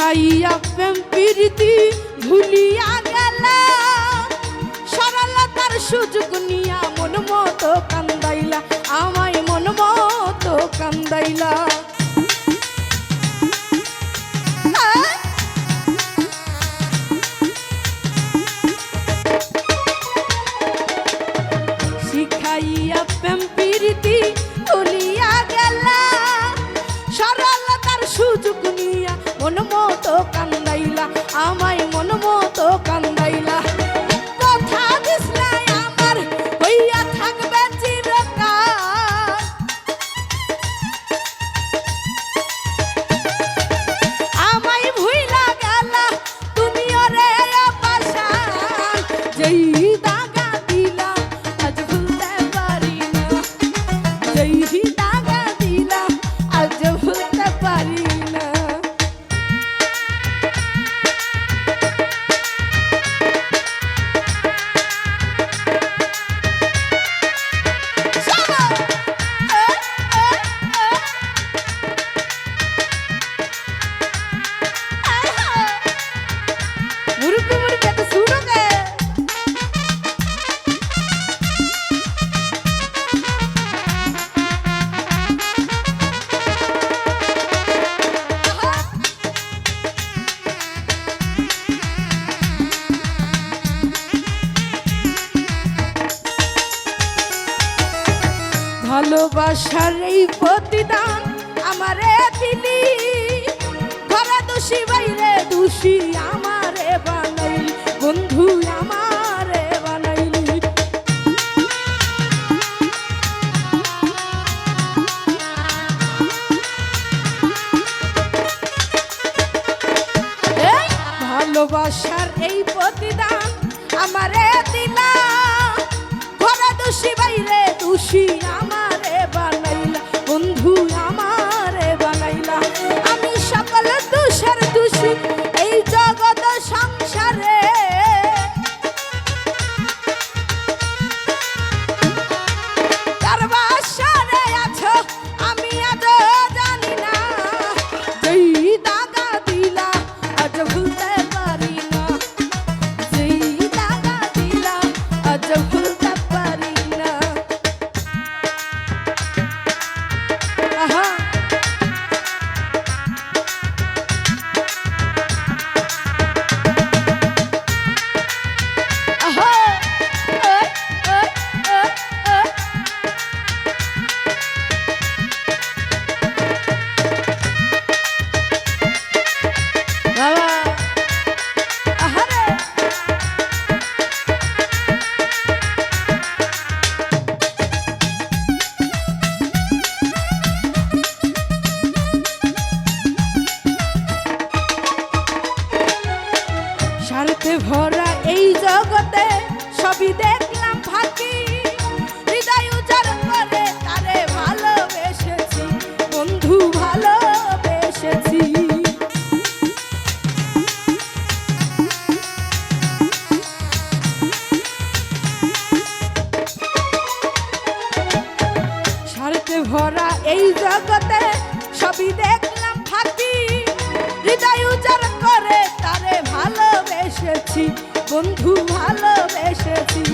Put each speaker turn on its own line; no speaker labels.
খাইয়া প্রেম প্রীতি ভুলিয়া ভালোবাসার এই প্রতিদান আমারে দিলি। ঘরে দোষী বাইরে দোষী আমার। জগতে সবই দেখলাম ফাঁকি। হৃদয় উজার করে তারে ভালোবেসেছি বন্ধু ভালোবেসেছি।